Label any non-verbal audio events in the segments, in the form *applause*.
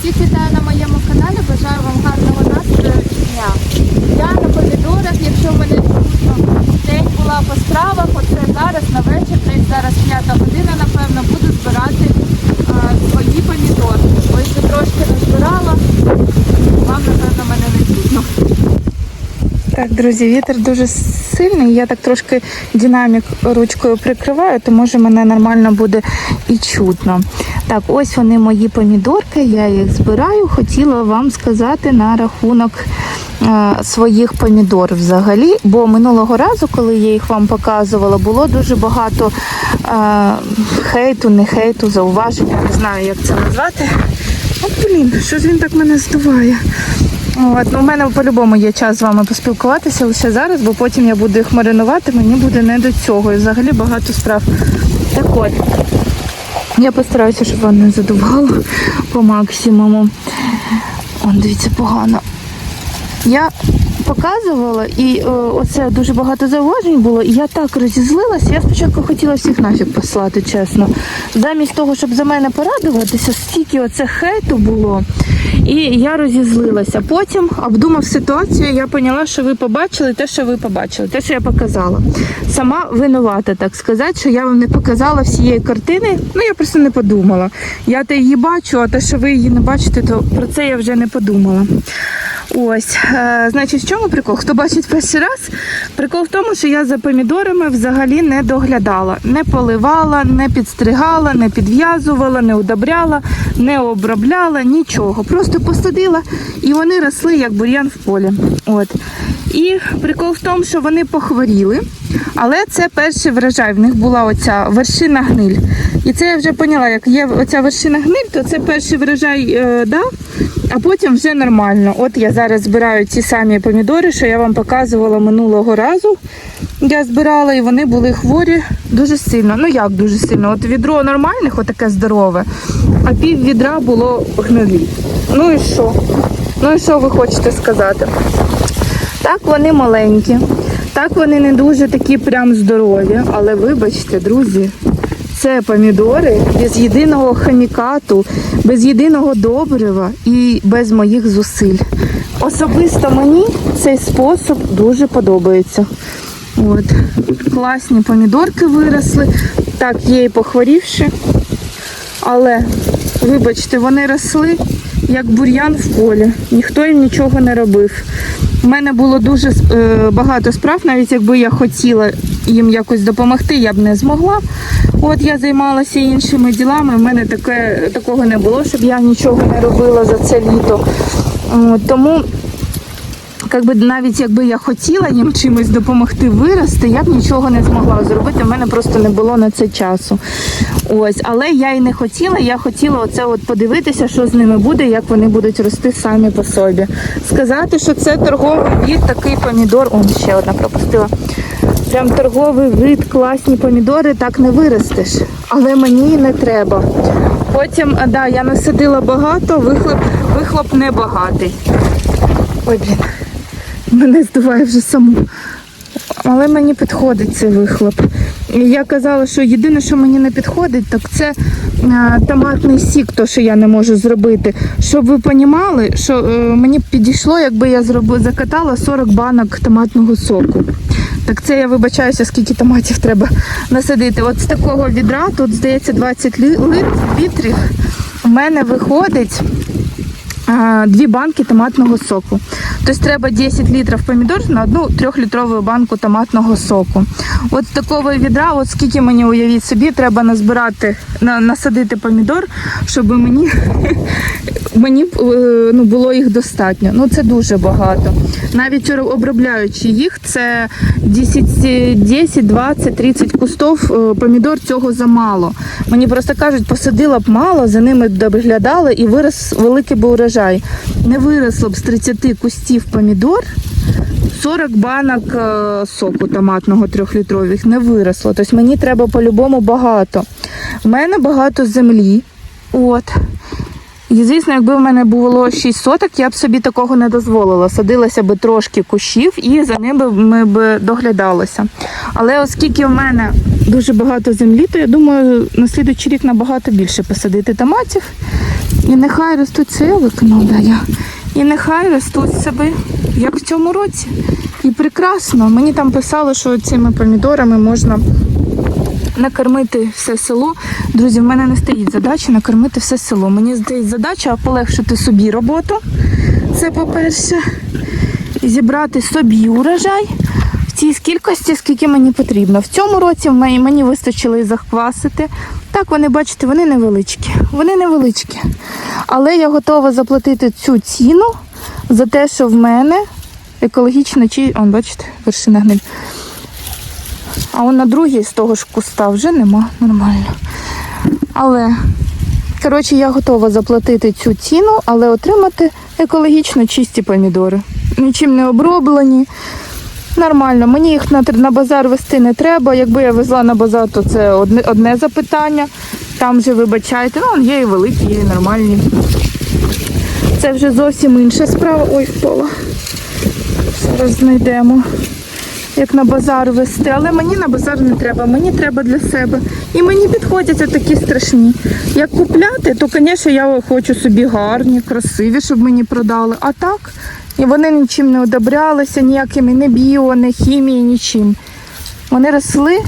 всіх вітаю на моєму каналі. Бажаю вам гарного настрою дня. Я на помідорах, якщо в мене день була по справах, оце зараз на вечір, десь зараз п'ята година, напевно, буду збирати а, свої помідори. Ось трошки розбирала, вам, напевно, мене не чутно. Так, друзі, вітер дуже сильний. Я так трошки динамік ручкою прикриваю, то може мене нормально буде і чутно. Так, ось вони мої помідорки, я їх збираю. Хотіла вам сказати на рахунок е, своїх помідор взагалі. Бо минулого разу, коли я їх вам показувала, було дуже багато е, хейту, не хейту, зауважень, не знаю, як це назвати. От, блін, що ж він так мене здуває? От, ну, у мене по-любому є час з вами поспілкуватися лише зараз, бо потім я буду їх маринувати, мені буде не до цього. І взагалі багато справ. Так от, я постараюся, щоб вам не задувало по максимуму. О, дивіться, погано. Я показувала, і о, оце дуже багато зауважень було, і я так розізлилася. Я спочатку хотіла всіх нафіг послати, чесно. Замість того, щоб за мене порадуватися, стільки оце хейту було. І я розізлилася. Потім, обдумав ситуацію, я поняла, що ви побачили те, що ви побачили, те, що я показала. Сама винувата, так сказати, що я вам не показала всієї картини. Ну я просто не подумала. Я те її бачу, а те, що ви її не бачите, то про це я вже не подумала. Ось, е, значить, в чому прикол? Хто бачить перший раз? Прикол в тому, що я за помідорами взагалі не доглядала, не поливала, не підстригала, не підв'язувала, не удобряла, не обробляла, нічого. Просто посадила і вони росли як бур'ян в полі. От. І прикол в тому, що вони похворіли, але це перший врожай. В них була оця вершина гниль. І це я вже поняла, як є оця вершина гниль, то це перший врожай е, дав, а потім вже нормально. От я зараз збираю ті самі помідори, що я вам показувала минулого разу. Я збирала і вони були хворі дуже сильно. Ну як дуже сильно? От відро нормальних, отаке здорове, а пів відра було гнилі. Ну і що? Ну і що ви хочете сказати? Так, вони маленькі, так вони не дуже такі прям здорові, але вибачте, друзі, це помідори без єдиного хімікату, без єдиного добрива і без моїх зусиль. Особисто мені цей спосіб дуже подобається. От. Класні помідорки виросли. Так, є і похворівши. Але, вибачте, вони росли як бур'ян в полі. Ніхто їм нічого не робив. У мене було дуже е, багато справ, навіть якби я хотіла їм якось допомогти, я б не змогла. От я займалася іншими ділами. У мене таке, такого не було, щоб я нічого не робила за це літо. Тому Якби навіть якби я хотіла їм чимось допомогти вирости, я б нічого не змогла зробити. У мене просто не було на це часу. Ось, але я і не хотіла. Я хотіла оце от подивитися, що з ними буде, як вони будуть рости самі по собі. Сказати, що це торговий від такий помідор. Он ще одна пропустила. Прям торговий вид, класні помідори, так не виростеш. Але мені не треба. Потім, а, да, я насадила багато, вихлоп, вихлоп небагатий. Ой, блін. Мене здуває вже саму. Але мені підходить цей вихлоп. Я казала, що єдине, що мені не підходить, так це е, томатний сік, то що я не можу зробити. Щоб ви розуміли, що е, мені підійшло, якби я зробила, закатала 40 банок томатного соку. Так це я вибачаюся, скільки томатів треба насадити. От з такого відра, тут здається 20 літрів, у мене виходить дві банки томатного соку. Тобто треба 10 літрів помідор на одну трьохлітрову банку томатного соку. От такого відра, от скільки мені уявіть собі, треба назбирати, на, насадити помідор, щоб мені, *laughs* мені е, ну, було їх достатньо. Ну це дуже багато. Навіть обробляючи їх, це 10, 10 20, 30 кустов е, помідор цього замало. Мені просто кажуть, посадила б мало, за ними б доглядали і вирос великий би урожай. Не виросло б з 30 кустів помідор. 40 банок е, соку томатного трьохлітрових не виросло. Тобто мені треба по-любому багато. У мене багато землі. От. І звісно, якби в мене було 6 соток, я б собі такого не дозволила. Садилася би трошки кущів і за ними ми б доглядалися. Але оскільки в мене дуже багато землі, то я думаю, на слідуючий рік набагато більше посадити томатів. І нехай ростуть це я виконав, да, я. І нехай ростуть себе, як в цьому році. І прекрасно. Мені там писали, що цими помідорами можна накормити все село. Друзі, в мене не стоїть задача накормити все село. Мені стоїть задача полегшити собі роботу. Це по-перше. Зібрати собі урожай в цій кількості, скільки мені потрібно. В цьому році мені, вистачило і захквасити. Так, вони, бачите, вони невеличкі. Вони невеличкі. Але я готова заплатити цю ціну за те, що в мене екологічно чи. Он, бачите, вершина гниль. А он на другій з того ж куста вже нема нормально. Але, коротше, я готова заплатити цю ціну, але отримати екологічно чисті помідори. Нічим не оброблені. Нормально, мені їх на, на базар вести не треба. Якби я везла на базар, то це одне, одне запитання. Там же, вибачайте, ну є і великі, є і нормальні. Це вже зовсім інша справа. Ой, впала. Зараз знайдемо як на базар вести, але мені на базар не треба, мені треба для себе. І мені підходять такі страшні. Як купляти, то, звісно, я хочу собі гарні, красиві, щоб мені продали. А так, і вони нічим не одобрялися, ніякими не біо, не хімії, нічим. Вони росли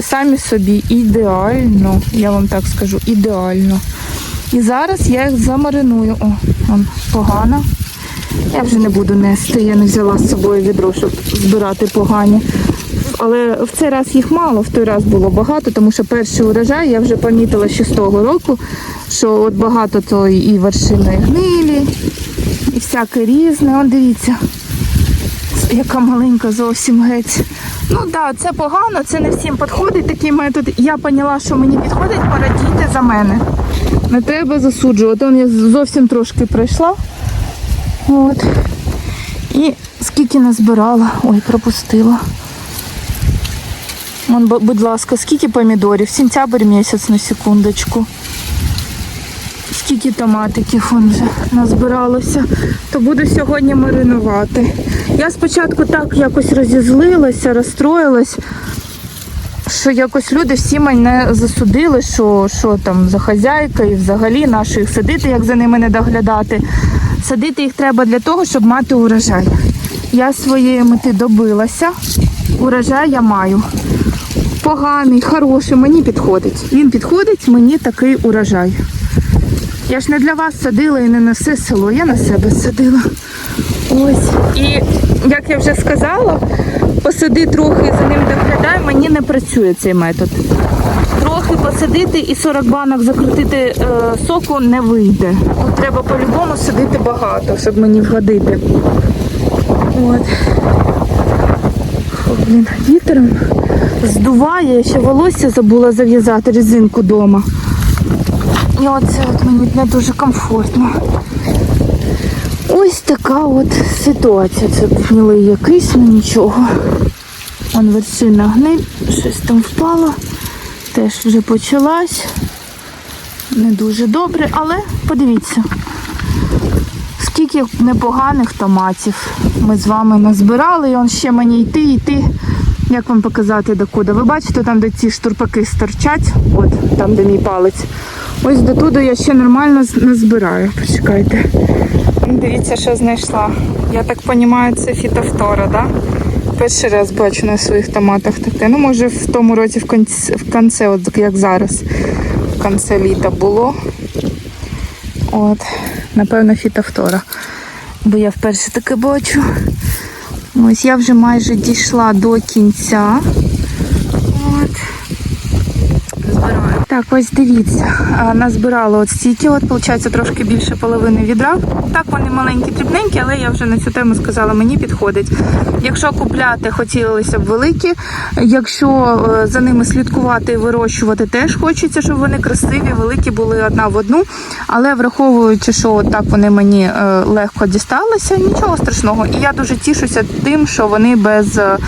самі собі ідеально, я вам так скажу, ідеально. І зараз я їх замариную. О, вон, погано. Я вже не буду нести, я не взяла з собою відро, щоб збирати погані. Але в цей раз їх мало, в той раз було багато, тому що перший урожай я вже помітила ще з того року, що от багато то і вершини гнилі, і всяке різне. От дивіться, яка маленька зовсім геть. Ну так, да, це погано, це не всім підходить такий метод. Я поняла, що мені підходить, порадійте за мене. Не треба засуджувати. Он я зовсім трошки пройшла. От. І скільки назбирала. Ой, пропустила. Вон, будь ласка, скільки помідорів? Сентябрь місяць на секундочку. Скільки томатиків вон вже назбиралося, то буду сьогодні маринувати. Я спочатку так якось розізлилася, розстроїлась, що якось люди всі мене засудили, що, що там за хазяйка і взагалі нащо їх садити, як за ними не доглядати. Садити їх треба для того, щоб мати урожай. Я своєї мети добилася. Урожай я маю. Поганий, хороший, мені підходить. Він підходить, мені такий урожай. Я ж не для вас садила і не на все село, я на себе садила. Ось. І як я вже сказала, посади трохи за ним доглядай, мені не працює цей метод. Трохи посадити і 40 банок закрутити е, соку не вийде. Тут треба по-любому садити багато, щоб мені вгодити. От. Фу, блін, вітром здуває, ще волосся забула зав'язати резинку вдома. І оце от мені не дуже комфортно. Ось така от ситуація. Це гнилий якийсь, ну нічого. Вон вершина гниль, щось там впало. Теж вже почалась. Не дуже добре, але подивіться, скільки непоганих томатів ми з вами назбирали. І он ще мені йти, йти. Як вам показати докуди? Ви бачите, там, де ці штурпаки сторчать, от там, де мій палець. Ось до туди я ще нормально назбираю. Почекайте. Дивіться, що знайшла. Я так розумію, це фітофтора, да? Перший раз бачу на своїх томатах таке. Ну, може, в тому році в кінці, в кінці от як зараз, в кінці літа було. От, напевно, фітофтора. Бо я вперше таке бачу. Ось я вже майже дійшла до кінця. От. Так, ось дивіться, назбирала от стільки, от, виходить, трошки більше половини відра. Так, вони маленькі, дрібненькі, але я вже на цю тему сказала, мені підходить. Якщо купляти, хотілося б великі. Якщо е, за ними слідкувати і вирощувати, теж хочеться, щоб вони красиві, великі були одна в одну. Але враховуючи, що от так вони мені е, легко дісталися, нічого страшного. І я дуже тішуся тим, що вони без е,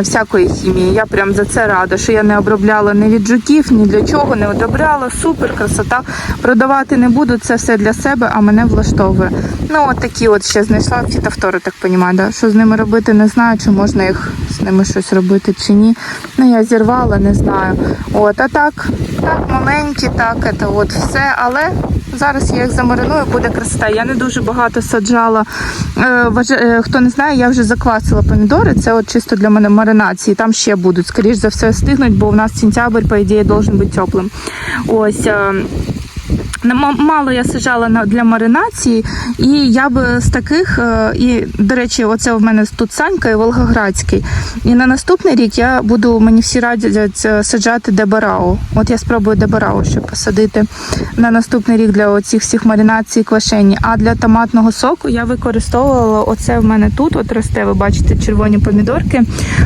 всякої хімії. Я прям за це рада, що я не обробляла ні від жуків, ні для чого не обробляла. Супер, красота. Продавати не буду, це все для себе, а мене влаштовує. Ну, от такі от ще знайшла фітофтори, так розумію, да? що з ними робити, не знаю, чи можна їх з ними щось робити чи ні. Ну, я зірвала, не знаю. От, а так, так, маленькі, так, це от все, але зараз я їх замариную, буде красота. Я не дуже багато саджала. Е, е, Хто не знає, я вже заквасила помідори. Це от чисто для мене маринації. Там ще будуть, скоріш за все, стигнуть, бо у нас сентябрь, по ідеї, должен бути теплим. Ось. Мало я саджала на для маринації, і я б з таких, е, і до речі, оце в мене тут Санька і Волгоградський. І на наступний рік я буду, мені всі радять е, саджати дебарао. От я спробую дебарао ще посадити на наступний рік для оцих всіх маринацій квашені. А для томатного соку я використовувала оце в мене тут. От росте, ви бачите, червоні помідорки,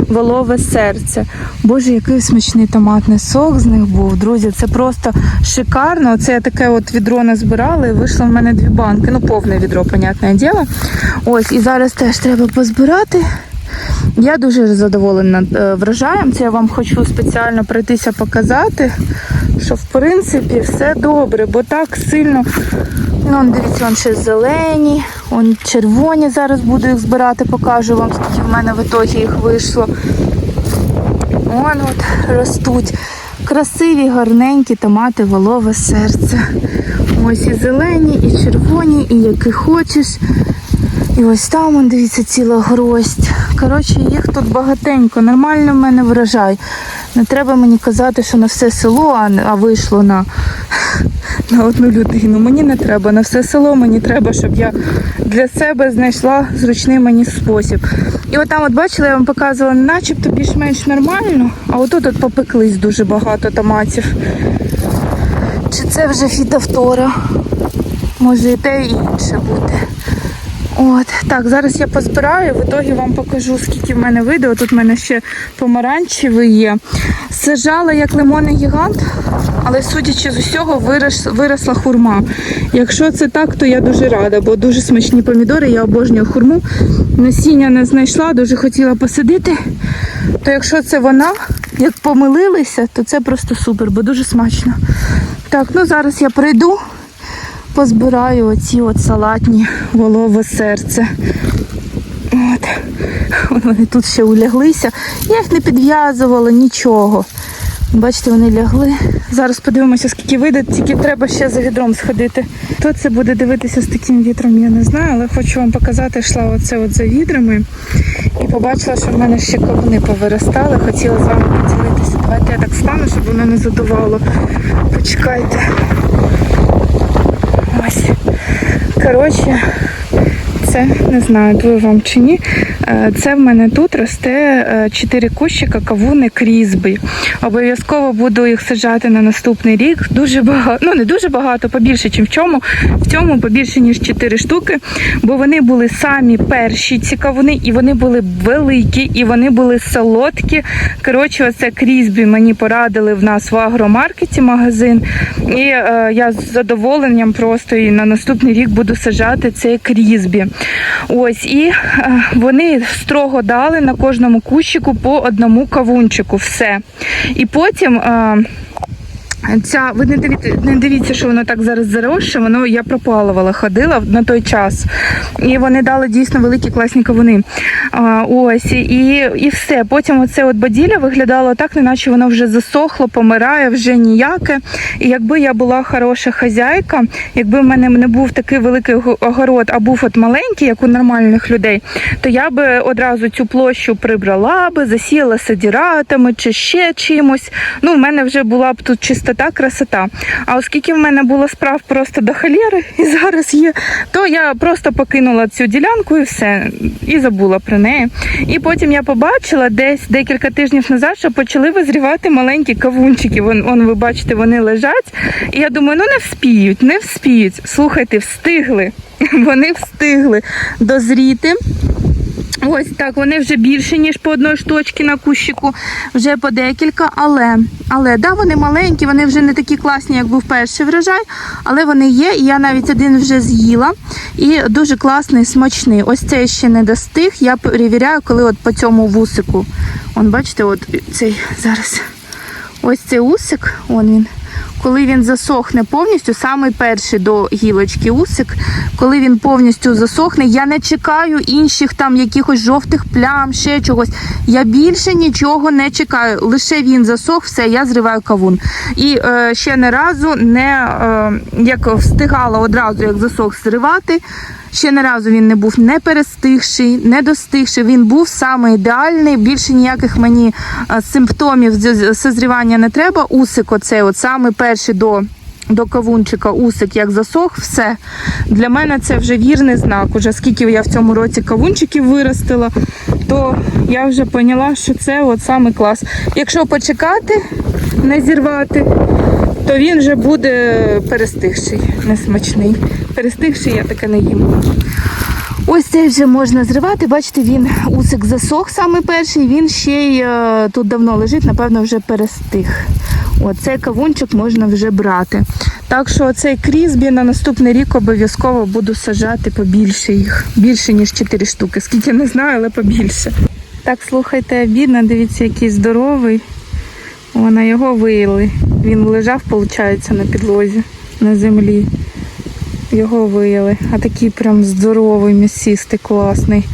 волове серце. Боже, який смачний томатний сок з них був, друзі. Це просто шикарно. Це таке от відро назбирала і вийшло в мене дві банки. Ну, повне відро, понятне діло. Ось, і зараз теж треба позбирати. Я дуже задоволена е, врожаєм. Це я вам хочу спеціально пройтися показати, що в принципі все добре, бо так сильно. Ну, дивіться, он ще зелені, он червоні. Зараз буду їх збирати, покажу вам, скільки в мене в ітогі їх вийшло. Вон от ростуть. Красиві, гарненькі томати, волове серце. Ось і зелені, і червоні, і які хочеш. І ось там, дивіться, ціла гроздь. Коротше, їх тут багатенько. Нормально в мене врожай. Не треба мені казати, що на все село, а вийшло на, на одну людину. Мені не треба. На все село мені треба, щоб я для себе знайшла зручний мені спосіб. І от там, от бачили, я вам показувала, начебто більш-менш нормально, а отут от попеклись дуже багато томатів. Чи це вже фітофтора? Може і те, і інше бути. От, так, зараз я позбираю, в ітогі вам покажу, скільки в мене вийде. Тут в мене ще помаранчевий є. Сажала як лимонний гігант, але судячи з усього, вирос, виросла хурма. Якщо це так, то я дуже рада, бо дуже смачні помідори, я обожнюю хурму. Насіння не знайшла, дуже хотіла посадити. То якщо це вона, як помилилися, то це просто супер, бо дуже смачно. Так, ну зараз я прийду позбираю оці от салатні волове серце. От. Вони тут ще уляглися. Я їх не підв'язувала, нічого. Бачите, вони лягли. Зараз подивимося, скільки вийде, тільки треба ще за відром сходити. Хто це буде дивитися з таким вітром, я не знаю, але хочу вам показати, йшла оце от за відрами і побачила, що в мене ще кавуни повиростали. Хотіла з вами поділитися. Давайте я так стану, щоб воно не задувало. Почекайте. Ось. Коротше, це не знаю, дує вам чи ні. Е, Це в мене тут росте е, чотири кущика кавуни крізбі. Обов'язково буду їх саджати на наступний рік. Дуже багато, ну не дуже багато, побільше, ніж в чому. В цьому побільше, ніж 4 штуки, бо вони були самі перші ці кавуни, і вони були великі, і вони були солодкі. Коротше, оце крізбі мені порадили в нас в агромаркеті магазин. І е, я з задоволенням просто і на наступний рік буду саджати цей крізбі. Ось і е, вони строго дали на кожному кущику по одному кавунчику. Все. І потім. Ця ви не дивіться, не дивіться, що воно так зараз заросше. Воно я пропалувала, ходила на той час, і вони дали дійсно великі класні кавуни. А, ось і, і все. Потім оце от баділля виглядало так, неначе воно вже засохло, помирає, вже ніяке. І якби я була хороша хазяйка, якби в мене не був такий великий огород, а був от маленький, як у нормальних людей, то я би одразу цю площу прибрала би, засіяла садіратами чи ще чимось. Ну, в мене вже була б тут чистота, красота. А оскільки в мене було справ просто до холєри *laughs* і зараз є, то я просто покинула цю ділянку і все, і забула про неї. І потім я побачила десь декілька тижнів назад, що почали визрівати маленькі кавунчики. Вон, вон ви бачите, вони лежать. І я думаю, ну не вспіють, не вспіють. Слухайте, встигли. *laughs* Вони встигли дозріти. Ось так, вони вже більше, ніж по одної штучки на кущику, вже по декілька, але, але да, вони маленькі, вони вже не такі класні, як був перший врожай, але вони є, і я навіть один вже з'їла. І дуже класний, смачний. Ось цей ще не достиг. Я перевіряю, коли от по цьому вусику. Он, бачите, от цей зараз. Ось цей усик, он він. Коли він засохне повністю, самий перший до гілочки усик, коли він повністю засохне, я не чекаю інших там якихось жовтих плям, ще чогось. Я більше нічого не чекаю. Лише він засох, все, я зриваю кавун. І е, ще не разу не е, як встигала одразу, як засох зривати. Ще не разу він не був не перестигший, не достигший. Він був саме ідеальний. Більше ніяких мені е, симптомів созрівання не треба. Усик, оцей от саме перший до. До кавунчика усик як засох, все. Для мене це вже вірний знак. Уже скільки я в цьому році кавунчиків виростила, то я вже поняла, що це от саме клас. Якщо почекати, не зірвати, то він вже буде перестигший, несмачний. Перестигший я таке не їм. Ось цей вже можна зривати. Бачите, він усик засох саме перший, він ще й е, тут давно лежить, напевно, вже перестиг. От цей кавунчик можна вже брати. Так що цей крізбі на наступний рік обов'язково буду сажати побільше їх. Більше, ніж 4 штуки. Скільки не знаю, але побільше. Так, слухайте, бідно, дивіться, який здоровий. Вона його виїли. Він лежав, виходить, на підлозі, на землі. Його вияли. А такий прям здоровий, місістий, класний.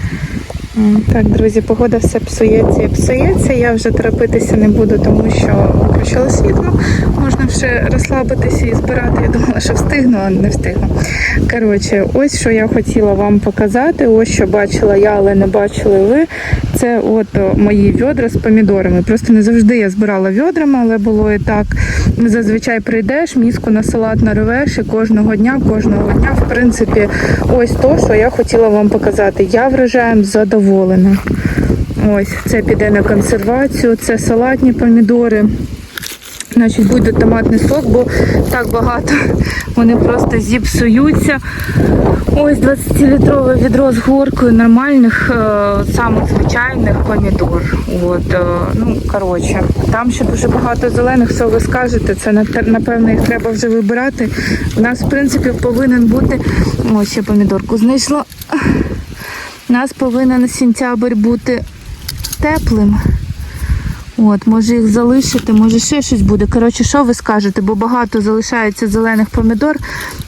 Так, друзі, погода все псується і псується. Я вже торопитися не буду, тому що включила світло. Можна вже розслабитися і збирати. Я думала, що встигну, а не встигну. Коротше, ось що я хотіла вам показати. Ось що бачила я, але не бачили ви. Це от мої відра з помідорами. Просто не завжди я збирала відрами, але було і так. Зазвичай прийдеш, міску на салат наривеш і кожного дня, кожного дня, в принципі, ось то, що я хотіла вам показати. Я врожаєм задоволена. Ось це піде на консервацію, це салатні помідори. Значить, буде томатний сок, бо так багато вони просто зіпсуються. Ось 20-літрове відро з горкою нормальних, е, самих звичайних помідор. От, е, ну, коротше, там ще дуже багато зелених, все ви скажете, це напевно їх треба вже вибирати. У нас, в принципі, повинен бути. Ось ще помідорку знайшла. У нас повинен сентябрь бути теплим. От, може їх залишити, може ще щось буде. Коротше, що ви скажете? Бо багато залишається зелених помідор.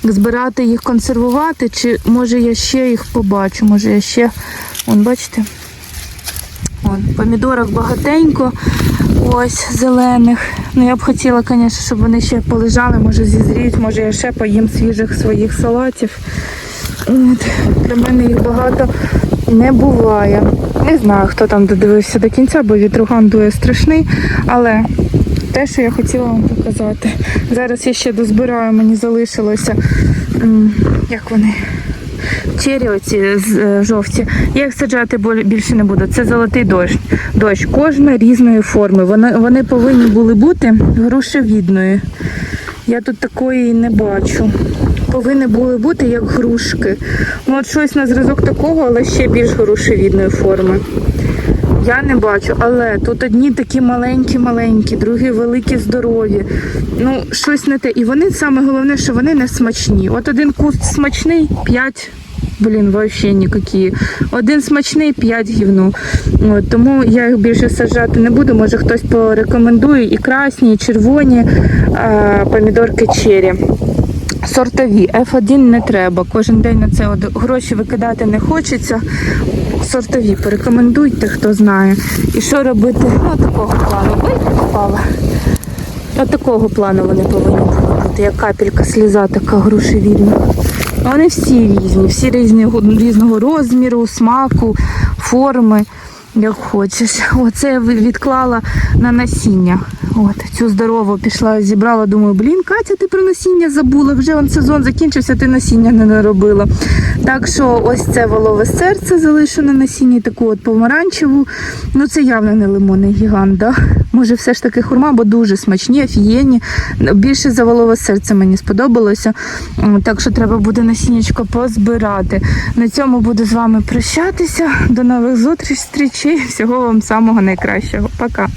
Збирати їх, консервувати, чи може я ще їх побачу, може я ще. Вон, бачите? Вон, помідорок багатенько. Ось зелених. Ну я б хотіла, звісно, щоб вони ще полежали, може зізріють, може я ще поїм свіжих своїх салатів. От, для мене їх багато не буває. Не знаю, хто там додивився до кінця, бо вітруган дує страшний. Але те, що я хотіла вам показати. Зараз я ще дозбираю, мені залишилося. Як вони? Чері оці з- е, жовті. Я їх саджати більше не буду. Це золотий дощ. Дощ. Кожна різної форми. Вони, вони повинні були бути грушевідною. Я тут такої не бачу. Повинні були бути як грушки. Ну, от щось на зразок такого, але ще більш грушевідної форми. Я не бачу, але тут одні такі маленькі-маленькі, другі великі, здорові. Ну, щось не те. І вони саме головне, що вони не смачні. От один куст смачний, п'ять. Блін, вообще ніякі. Один смачний, п'ять гівну. От, тому я їх більше саджати не буду. Може хтось порекомендує і красні, і червоні а, помідорки чері. Сортові F1 не треба. Кожен день на це гроші викидати не хочеться. Сортові порекомендуйте, хто знає. І що робити? Ну, такого плану. Ой, впала. От такого плану вони повинні бути, як капелька сліза, така грушевідна. Вони всі різні, всі різні, різного розміру, смаку, форми, як хочеш. Оце я відклала на насіння. От, цю здорову пішла, зібрала, думаю, блін, Катя, ти про насіння забула, вже он сезон закінчився, ти насіння не наробила. Так що ось це волове серце залишу на насінні, таку от помаранчеву. Ну це явно не лимонний гігант, да? Може, все ж таки хурма, бо дуже смачні, офігенні. Більше завалове серце мені сподобалося. Так що треба буде насіннячко позбирати. На цьому буду з вами прощатися. До нових зустрічей. Всього вам самого найкращого. Пока.